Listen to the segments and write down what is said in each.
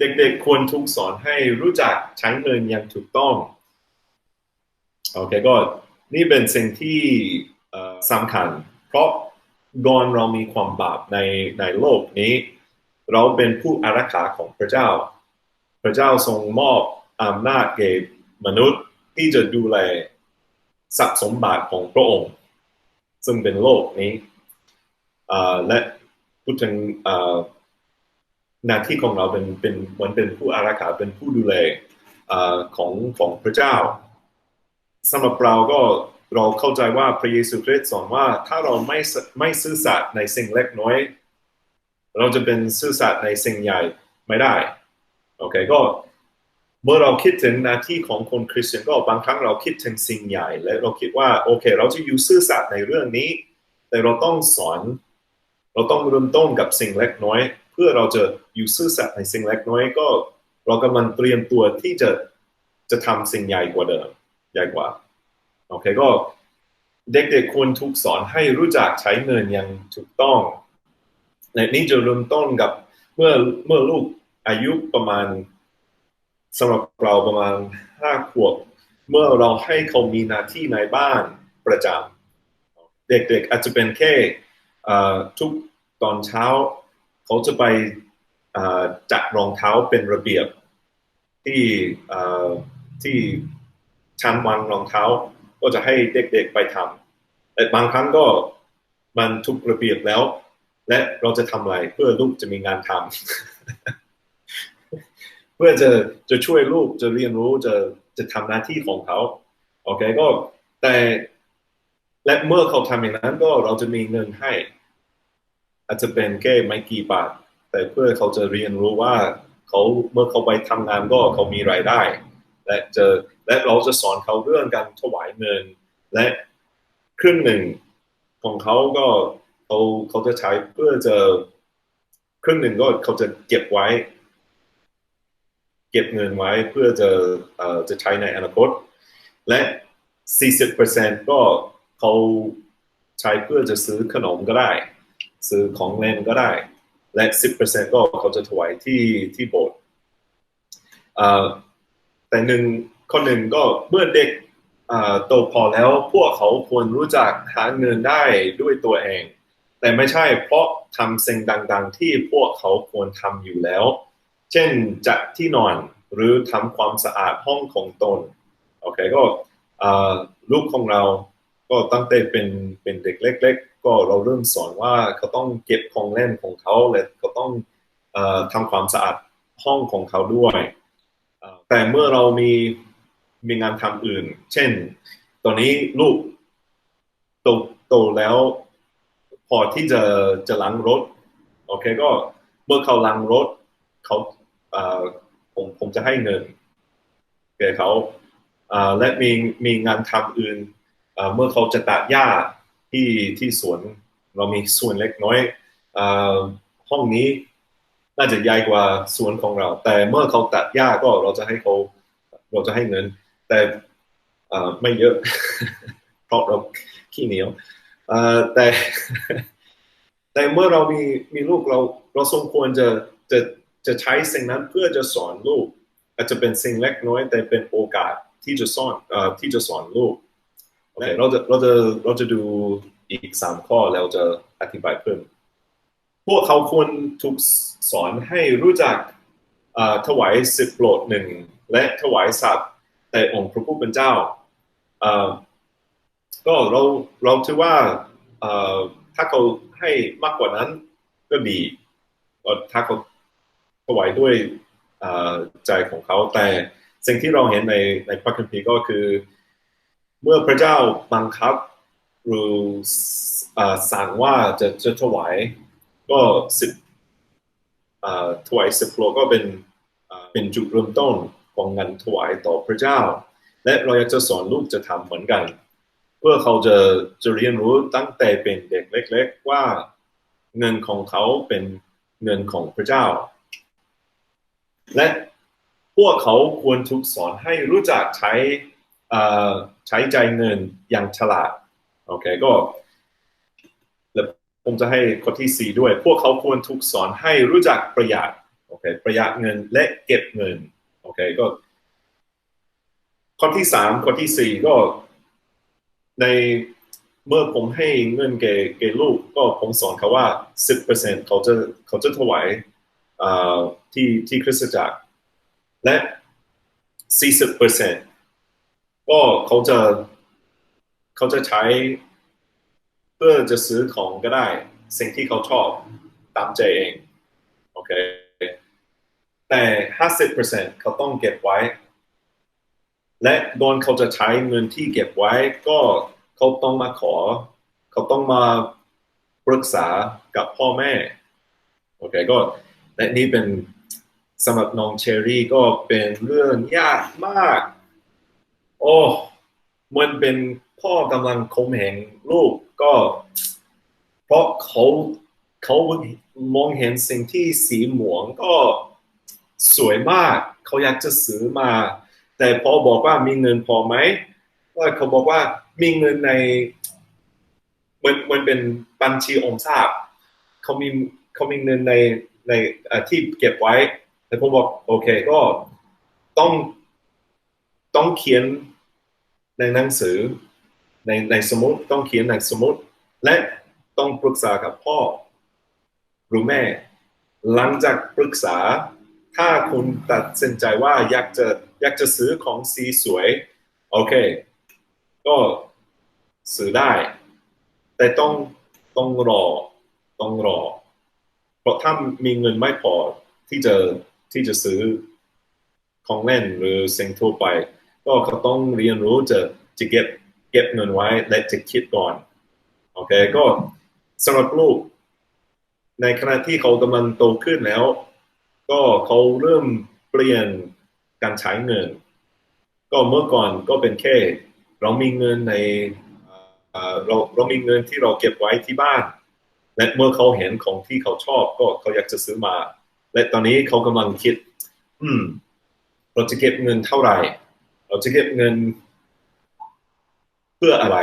เด็กๆควรถูกสอนให้รู้จักใช้เงินอย่างถูกต้องโอเคก็นี่เป็นสิ่งที่สำคัญ เพราะก่อนเรามีความบาปในในโลกนี้ เราเป็นผู้อารักขาของพระเจ้า พระเจ้าทรงมอบอำนาจแก่มนุษย์ที่จะดูแลทรัพย์สมบัติของพระองค์ ซึ่งเป็นโลกนี้และพูดถึง หน้าที่ของเราเป็นเป็นเหมือนเป็นผู้อารักขาเป็นผู้ดูแลของของพระเจ้าสำหรับเราก็เราเข้าใจว่าพระเยซูคริสต์สอนว่าถ้าเราไม่ไม่ซื่อสัตย์ในสิ่งเล็กน้อย เราจะเป็นซื่อสัตย์ในสิ่งใหญ่ไม่ได้โอเคก็เมื่อเราคิดถึงหน้าที่ของคนคริสเตียนก็บางครั้งเราคิดถึงสิ่งใหญ่ และเราคิดว่าโอเค เราจะอยู่ซื่อสัตย์ในเรื่องนี้ แต่เราต้องสอน เราต้องเริ่มต้นกับสิ่งเล็กน้อย เพื่อเราจะ อยู่ซื่อสัตย์ในสิ่งเล็กน้อยก็ เรากำลังเตรียมตัวที่จะจะทำสิ่งใหญ่กว่าเดิมใหญ่กว่าโอเคก็เด็กๆควรถูกสอนให้รู้จักใช้เงินอย่างถูกต้องและนี่จะเริ่มต้นกับเมื่อเมื่อลูกอายุประมาณสำหรับเราประมาณห้าขวบเมื่อเราให้เขามีหน้าที่ในบ้านประจำเด็กๆอาจจะเป็นแค่ทุกตอนเช้า เขาจะไป จัดรองเท้าเป็นระเบียบที่ที่ชั้นวางรองเท้าก็จะให้เด็กๆไปทำแต่บางครั้งก็มันทุกระเบียบแล้ว และเราจะทำอะไรเพื่อลูกจะมีงานทำเพื่อจะจะช่วยลูกจะเรียนรู้จะจะทำหน้าที่ของเขาโอเคก็แต่และเมื่อเขาทำอย่างนั้นก็เราจะมีเงินให้ อาจจะเป็นแค่ไม่กี่บาท แต่เพื่อเขาจะเรียนรู้ว่าเขาเมื่อเขาไปทำงานก็เขามีรายได้ และจะและเราจะสอนเขาเรื่องการถวายเงิน และครึ่งหนึ่งของเขาก็เขาเขาจะใช้เพื่อจะครึ่งหนึ่งก็เขาจะเก็บไว้ เก็บเงินไว้เพื่อจะเอ่อจะใช้ในอนาคต และ 40%ก็เขาใช้เพื่อจะซื้อขนมก็ได้ ซื้อของเล่นก็ได้ และ 10%ก็เขาจะถวายที่ที่โบสถ์แต่หนึ่งคนหนึ่งก็เมื่อเด็กโตพอแล้วพวกเขาควรรู้จักหาเงินได้ด้วยตัวเอง แต่ไม่ใช่เพราะทำสิ่งดัง ๆ ที่พวกเขาควรทำอยู่แล้ว เช่นจัดที่นอนหรือทำความสะอาดห้องของตนโอเคก็ลูกของเราก็ตั้งแต่เป็นเป็นเด็กเล็ก ๆ ก็เราเริ่มสอนว่าเขาต้องเก็บของเล่นของเขาและเขาต้องทำความสะอาดห้องของเขาด้วยแต่เมื่อเรามีมีงานทำอื่น เช่น ตอนนี้ลูกโตโตแล้วพอที่จะจะล้างรถโอเคก็เมื่อเขาล้างรถเขาผมผมจะให้เงินแก่เขาและมีมีงานทำอื่นเมื่อเขาจะตัดหญ้า ที่ที่สวนเรามีสวนเล็กน้อยห้องนี้น่าจะใหญ่กว่าสวนของเรา แต่เมื่อเขาตัดหญ้าก็เราจะให้เขาเราจะให้เงิน แต่ไม่เยอะ เพราะเราขี้เหนียวแต่แต่เมื่อเรามีมีลูกเราเราสมควรจะจะจะใช้สิ่งนั้นเพื่อจะสอนลูก อาจจะเป็นสิ่งเล็กน้อย แต่เป็นโอกาสที่จะสอนที่จะสอนลูก เราจะเราจะเราจะดูอีกสามข้อแล้วจะอธิบายเพิ่ม พวกเขาควรถูกสอนให้รู้จักถวายสิบโปรดหนึ่งและถวายสัตว์แต่องค์พระผู้เป็นเจ้า ก็เราเราถือว่าถ้าเขาให้มากกว่านั้นก็ดีถ้าเขาถวายด้วยใจของเขาแต่สิ่งที่เราเห็นในในพระคัมภีร์ก็คือ เมื่อพระเจ้าบังคับหรือสั่งว่าจะจะถวายก็สิบถวายสิบโลก็เป็นเป็นจุดเริ่มต้นของเงินถวายต่อพระเจ้า และเราอยากจะสอนลูกจะทำเหมือนกัน เพื่อเขาจะจะเรียนรู้ตั้งแต่เป็นเด็กเล็ก ๆ ว่าเงินของเขาเป็นเงินของพระเจ้า และพวกเขาควรถูกสอนให้รู้จักใช้ ใช้ใจเงินอย่างฉลาดโอเคก็แล้วผมจะให้ข้อที่สี่ด้วย พวกเขาควรถูกสอนให้รู้จักประหยัดโอเคประหยัดเงินและเก็บเงินโอเคก็ข้อที่สามข้อที่สี่ก็ในเมื่อผมให้เงินแก่แก่ลูกก็ผมสอนเขาว่าสิบเปอร์เซ็นเขาจะเขาจะถวายที่ที่คริสตจักรและสี่สิบเปอร์เซ็น ก็เขาจะเขาจะใช้ เพื่อจะซื้อของก็ได้ สิ่งที่เขาชอบตามใจเอง โอเค แต่ห้าสิบเปอร์เซ็นเขาต้องเก็บไว้ และโดนเขาจะใช้เงินที่เก็บไว้ ก็เขาต้องมาขอ เขาต้องมาปรึกษากับพ่อแม่ โอเค ก็และนี่เป็นสำหรับน้องเชอรี่ก็เป็นเรื่องยากมาก โอ้มันเป็นพ่อกำลังคมแหงลูกก็ เพราะเขาเขามองเห็นสิ่งที่สีหมวงก็สวยมาก เขาอยากจะซื้อมา แต่พอบอกว่ามีเงินพอไหมก็เขาบอกว่ามีเงินในมันมันเป็นบัญชีออมทรัพย์เขามีเขามีเงินในในที่เก็บไว้แต่ผมบอกโอเคก็ต้องต้องเขียน ในหนังสือในในสมุดต้องเขียนในสมุดและต้องปรึกษากับพ่อหรือแม่ หลังจากปรึกษาถ้าคุณตัดสินใจว่าอยากจะอยากจะซื้อของสีสวย โอเค ก็ซื้อได้ แต่ต้องต้องรอต้องรอ เพราะถ้ามีเงินไม่พอที่จะที่จะซื้อของเล่นหรือสิ่งทั่วไป ก็เขาต้องเรียนรู้จะจะเก็บเก็บเงินไว้และจะคิดก่อนโอเคก็สำหรับลูก ในขณะที่เขากำลังโตขึ้นแล้ว ก็เขาเริ่มเปลี่ยนการใช้เงิน ก็เมื่อก่อนก็เป็นแค่ เรามีเงินในเอ่อเราเรามีเงินที่เราเก็บไว้ที่บ้าน และเมื่อเขาเห็นของที่เขาชอบ ก็เขาอยากจะซื้อมา และตอนนี้เขากำลังคิด อืม เราจะเก็บเงินเท่าไหร่ เราจะเก็บเงินเพื่ออะไร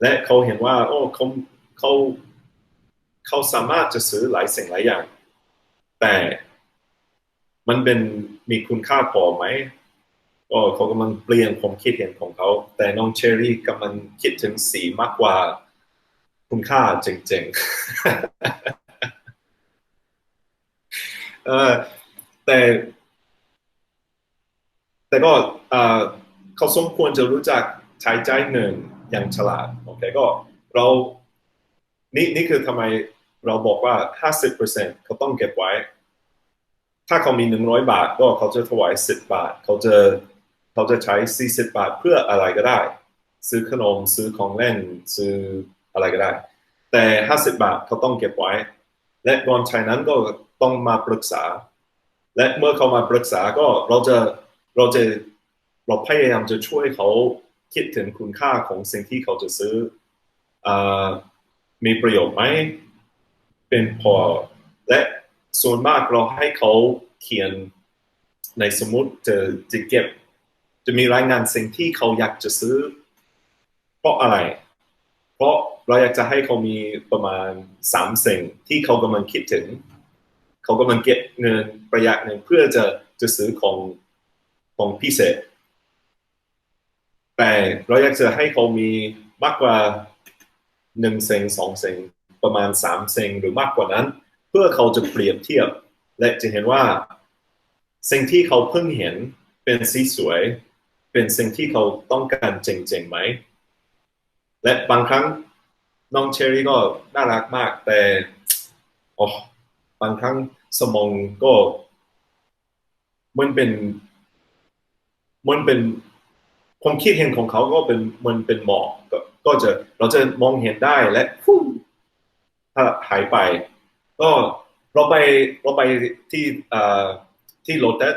และเขาเห็นว่า โอ้เขาเขาเขาสามารถจะซื้อหลายสิ่งหลายอย่าง แต่มันเป็นมีคุณค่าพอไหมก็เขากำลังเปลี่ยนผมคิดเห็นของเขา แต่น้องเชอรี่กำลังคิดถึงสีมากกว่าคุณค่าจริงๆแต่ แต่ก็เขาสมควรจะรู้จักใช้ใจ่ายเงินอย่างฉลาดโอเคก็เรานี่นี่คือทำไมเราบอกว่า 50%เขาต้องเก็บไว้ ถ้าเขามี 100 บาท ก็เขาจะถวาย 10 บาท เขาจะเขาจะใช้ 40 บาทเพื่ออะไรก็ได้ ซื้อขนม ซื้อของเล่น ซื้ออะไรก็ได้ แต่ 50 บาทเขาต้องเก็บไว้ และก่อนใช้นั้นก็ต้องมาปรึกษา และเมื่อเขามาปรึกษาก็เราจะ เราจะเราพยายามจะช่วยเขาคิดถึงคุณค่าของสิ่งที่เขาจะซื้ออมีประโยชน์ไหม เป็นพอ และส่วนมากเราให้เขาเขียนในสมุดจะจะเก็บ จะมีรายงานสิ่งที่เขาอยากจะซื้อ เพราะอะไร เพราะเราอยากจะให้เขามีประมาณสามสิ่งที่เขากำลังคิดถึง เขากำลังเก็บเงินประหยัดเงินเพื่อจะจะซื้อของ ของพิเศษ แต่เราอยากจะให้เขามีมากกว่าหนึ่งเซงสองเซงประมาณสามเซงหรือมากกว่านั้น เพื่อเขาจะเปรียบเทียบ และจะเห็นว่าสิ่งที่เขาเพิ่งเห็นเป็นสีสวย เป็นสิ่งที่เขาต้องการจริงๆไหม และบางครั้งน้องเชอรี่ก็น่ารักมาก แต่โอ้บางครั้งสมองก็มันเป็น มันเป็นความคิดเห็นของเขาก็เป็นมันเป็นหมอกก็จะเราจะมองเห็นได้และถ้าหายไป ก็เราไปเราไปที่ที่โลตัส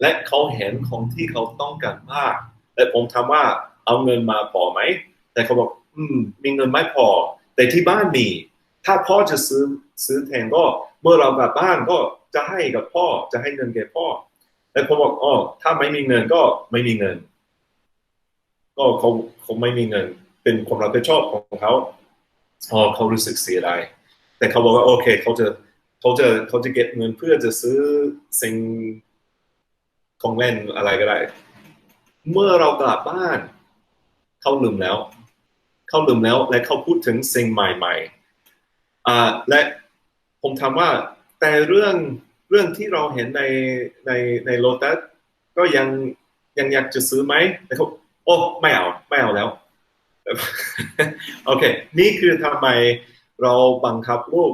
และเขาเห็นของที่เขาต้องการมากและผมถามว่าเอาเงินมาพอไหม แต่เขาบอก อืม มีเงินไม่พอ แต่ที่บ้านมี ถ้าพ่อจะซื้อซื้อแทนก็ เมื่อเรากลับบ้านก็จะให้กับพ่อ จะให้เงินแก่พ่อ แล้วผมบอกอ๋อถ้าไม่มีเงินก็ไม่มีเงิน ก็เขาเขาไม่มีเงิน เป็นความรับผิดชอบของเขาอ๋อเขารู้สึกเสียดายแต่เขาบอกว่าโอเคเขาจะเขาจะเขาจะเก็บเงินเพื่อจะซื้อสิ่งของเล่นอะไรก็ได้ เมื่อเรากลับบ้านเขาลืมแล้วเขาลืมแล้ว และเขาพูดถึงสิ่งใหม่ๆอ่าและผมถามว่าแต่เรื่อง เรื่องที่เราเห็นในในในโลตัสก็ยังยังอยากจะซื้อไหมแต่เขาโอ้ไม่เอาไม่เอาแล้วโอเค นี่คือทำไมเราบังคับลูก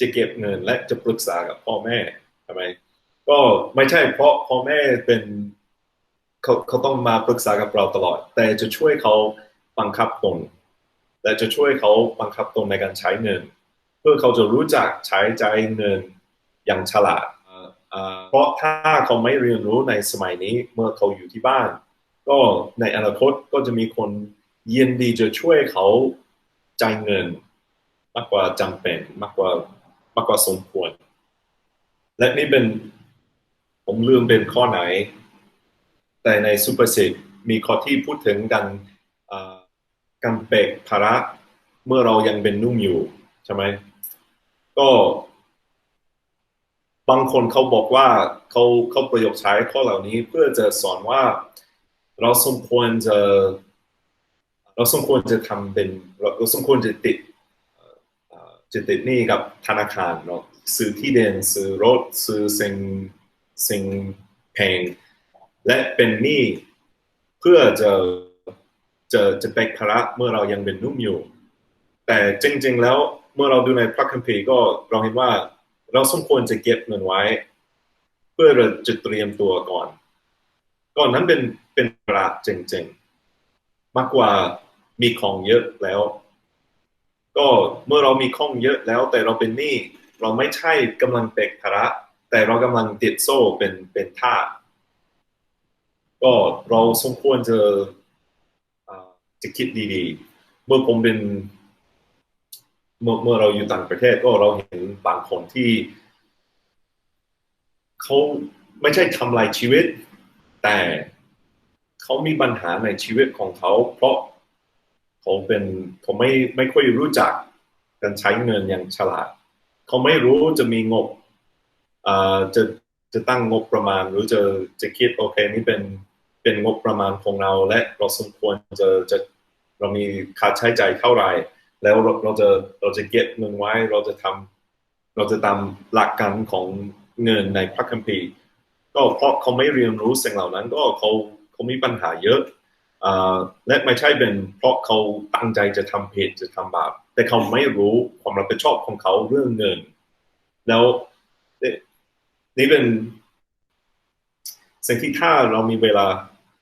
จะเก็บเงินและจะปรึกษากับพ่อแม่ทำไม ก็ไม่ใช่เพราะพ่อแม่เป็นเขาเขาต้องมาปรึกษากับเราตลอด แต่จะช่วยเขาบังคับตนและจะช่วยเขาบังคับตนในการใช้เงิน เพื่อเขาจะรู้จักใช้ใจเงิน อย่างฉลาดเพราะถ้าเขาไม่เรียนรู้ในสมัยนี้เมื่อเขาอยู่ที่บ้าน ก็ในอนาคตก็จะมีคนยินดีจะช่วยเขาจ่ายเงิน มากกว่าจำเป็นมากกว่ามากกว่าสมควร และนี่เป็นผมลืมเป็นข้อไหน แต่ในซูเปอร์ซิทมีข้อที่พูดถึงกันการแบกภาระเมื่อเรายังเป็นนุ่มอยู่ใช่ไหมก็ บางคนเขาบอกว่าเขาเขาประโยคใช้ข้อเหล่านี้เพื่อจะสอนว่าเราสมควรจะเราสมควรจะทำเป็นเราสมควรจะติดอ่อเอ่อจะติดหนี้กับธนาคารเนาะซื้อที่เดินซื้อรถซื้อสิ่งสิ่งแพงและเป็นหนี้เพื่อจะจะจะแบกภาระเมื่อเรายังเป็นนุ่มอยู่ แต่จริง ๆ แล้วเมื่อเราดูในพระคัมภีร์ก็เราเห็นว่า เราสมควรจะเก็บเงินไว้ เพื่อเราจะเตรียมตัวก่อน ก่อนนั้นเป็นเป็นภาระจริงๆ มากกว่ามีของเยอะแล้ว ก็เมื่อเรามีของเยอะแล้ว แต่เราเป็นหนี้เราไม่ใช่กำลังแบกภาระ แต่เรากำลังติดโซ่เป็นเป็นท่าก็เราสมควรจะจะคิดดีๆ เมื่อผมเป็น เมื่อเมื่อเราอยู่ต่างประเทศก็เราเห็นบางคนที่เขาไม่ใช่ทำลายชีวิต แต่เขามีปัญหาในชีวิตของเขา เพราะเขาเป็นเขาไม่ไม่ค่อยรู้จักการใช้เงินอย่างฉลาด เขาไม่รู้จะมีงบอ่าจะจะตั้งงบประมาณ หรือจะจะคิดโอเคนี่เป็นเป็นงบประมาณของเราและเราสมควรจะจะเรามีค่าใช้จ่ายเท่าไหร่ แล้วเราเราจะเราจะเก็บเงินไว้ เราจะทำเราจะตามหลักการของเงินในพระคัมภีร์ก็เพราะเขาไม่เรียนรู้สิ่งเหล่านั้น ก็เขาเขามีปัญหาเยอะและไม่ใช่เป็นเพราะเขาตั้งใจจะทำผิดจะทำบาปแต่เขาไม่รู้ความรับผิดชอบของเขาเรื่องเงิน แล้วนี่นี่เป็นสิ่งที่ถ้าเรามีเวลา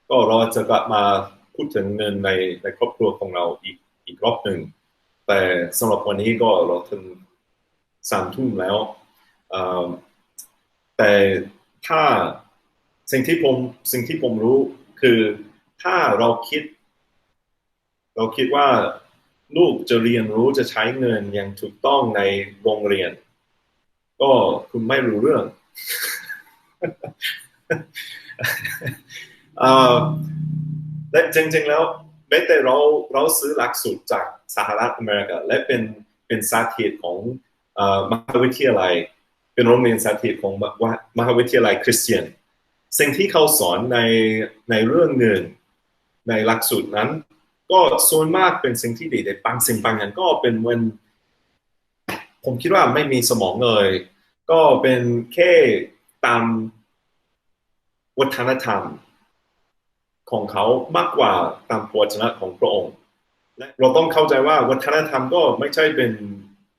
ก็เราจะกลับมาพูดถึงเงินในในครอบครัวของเราอีกอีกรอบหนึ่ง แต่สำหรับวันนี้ก็เราถึงสามทุ่มแล้วแต่ถ้าสิ่งที่ผมสิ่งที่ผมรู้คือถ้าเราคิด เราคิดว่าลูกจะเรียนรู้จะใช้เงินอย่างถูกต้องในโรงเรียน ก็คุณไม่รู้เรื่องเอ่อและจริงๆแล้ว แม้แต่เราเราซื้อหลักสูตรจากสหรัฐอเมริกา และเป็นเป็นสาธิตของอมหาวิทยาลัย เป็นโรงเรียนสาธิตของมมหาวิทยาลัยคริสเตียน สิ่งที่เขาสอนในในเรื่องเงินในหลักสูตรนั้น ก็ส่วนมากเป็นสิ่งที่ดีแต่บางสิ่งบางอย่างก็เป็นเวนผมคิดว่าไม่มีสมองเลย ก็เป็นแค่ตามวัฒนธรรม ของเขามากกว่าตามพระวจนะของพระองค์และเราต้องเข้าใจว่าวัฒนธรรมก็ไม่ใช่เป็น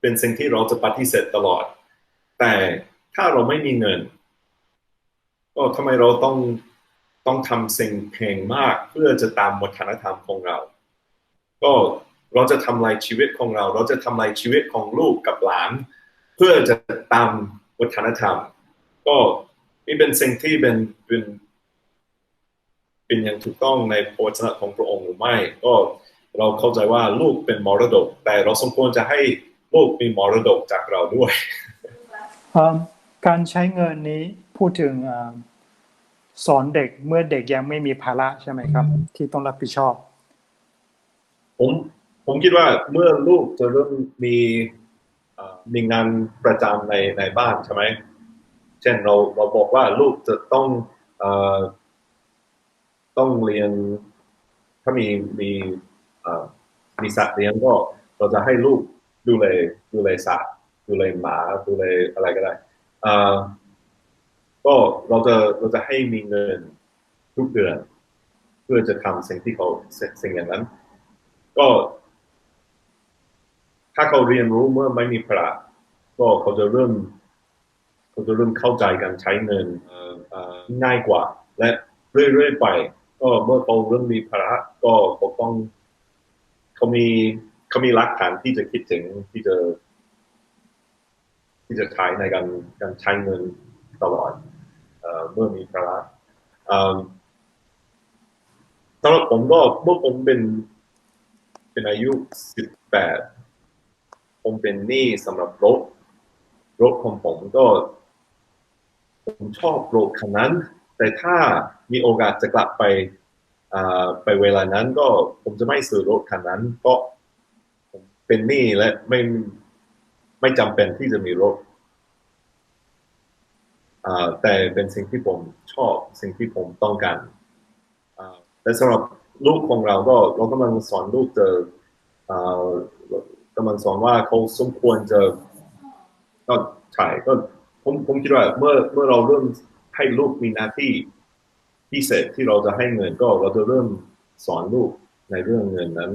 เป็นสิ่งที่เราจะปฏิเสธตลอด แต่ถ้าเราไม่มีเงิน ก็ทำไมเราต้องต้องทำสิ่งเพลงมากเพื่อจะตามวัฒนธรรมของเรา ก็เราจะทำลายชีวิตของเรา เราจะทำลายชีวิตของลูกกับหลาน เพื่อจะตามวัฒนธรรม ก็นี่เป็นสิ่งที่เป็นเป็น เป็นอย่างถูกต้องในพระวจนะของพระองค์หรือไม่ ก็เราเข้าใจว่าลูกเป็นมรดก แต่เราสมควรจะให้ลูกมีมรดกจากเราด้วยอ่าการใช้เงินนี้พูดถึงอ่าสอนเด็กเมื่อเด็กยังไม่มีภาระใช่ไหมครับ ที่ต้องรับผิดชอบ ผมผมคิดว่าเมื่อลูกจะเริ่มมีเอ่อมีงานประจำในในบ้านใช่ไหม เช่นเราเราบอกว่าลูกจะต้องเอ่อ ต้องเรียนถ้ามีมีอ่อมีสัตว์เลี้ยงก็เราจะให้ลูกดูแลดูแลสัตว์ดูแลหมาดูแลอะไรก็ได้อ่อก็เราจะเราจะให้มีเงินทุกเดือน เพื่อจะทำสิ่งที่เขาสิ่งสิ่งอย่างนั้น ก็ ถ้าเขาเรียนรู้เมื่อไม่มีพระก็เขาจะเริ่มเขาจะเริ่มเข้าใจการใช้เงินง่ายกว่า และเรื่อยๆไป ก็เมื่อเขาเริ่มมีภาระก็เขาต้องเขามีเขามีหลักฐานที่จะคิดถึงที่จะ ที่จะใช้ในการการใช้เงินตลอดเอ่อเมื่อมีภาระเอิ่มสำหรับผมก็เมื่อผมเป็นเป็นอายุสิบแปดผมเป็นหนี้สำหรับรถรถของผมก็ ผมชอบรถคันนั้น แต่ถ้ามีโอกาสจะกลับไปไปเวลานั้นก็ผมจะไม่ซื้อรถคันนั้นเพราะเป็นหนี้และไม่ไม่จำเป็นที่จะมีรถแต่เป็นสิ่งที่ผมชอบสิ่งที่ผมต้องการแต่สำหรับลูกของเราก็เรากำลังสอนลูกเจอกำลังสอนว่าเขาสมควรจะก็ใช่ก็ผมผมคิดว่าเมื่อเมื่อเราเริ่ม ให้ลูกมีหน้าที่พิเศษที่เราจะให้เงินก็เราจะเริ่มสอนลูกในเรื่องเงินนั้น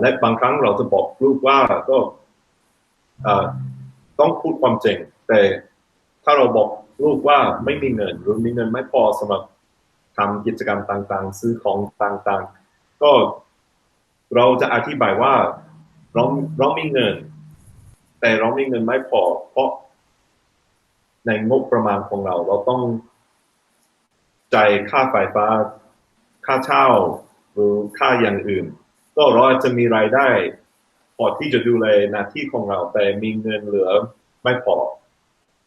และบางครั้งเราจะบอกลูกว่าก็ต้องพูดความจริง แต่ถ้าเราบอกลูกว่าไม่มีเงินหรือมีเงินไม่พอสำหรับทำกิจกรรมต่างๆ ซื้อของต่างๆ ก็เราจะอธิบายว่าเราเรามีเงิน แต่เรามีเงินไม่พอ เพราะ ในงบประมาณของเรา เราต้องจ่ายค่าไฟฟ้า ค่าเช่าหรือค่าอย่างอื่น ก็เราอาจจะมีรายได้พอที่จะดูแลหน้าที่ของเรา แต่มีเงินเหลือไม่พอ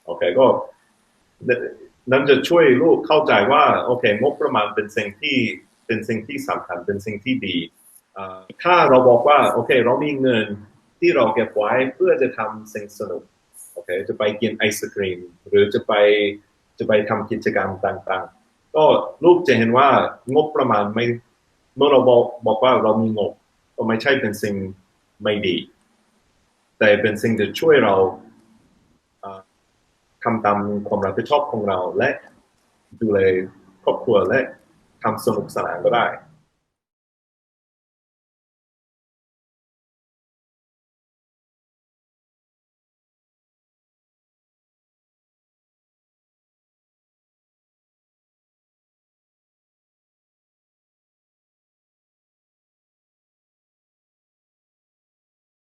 โอเคก็นั่นจะช่วยลูกเข้าใจว่าโอเคงบประมาณเป็นสิ่งที่เป็นสิ่งที่สำคัญเป็นสิ่งที่ดีถ้าเราบอกว่าโอเค เรามีเงินที่เราเก็บไว้เพื่อจะทำสิ่งสนุก โอเคจะไปกินไอศกรีม หรือจะไปจะไปทำกิจกรรมต่างๆ ก็ลูกจะเห็นว่างบประมาณไม่เมื่อเราบอกบอกว่าเรามีงบก็ไม่ใช่เป็นสิ่งไม่ดี แต่เป็นสิ่งที่ช่วยเราอ่าทำตามความรับผิดชอบของเราและดูแลครอบครัวและทำสนุกสนานก็ได้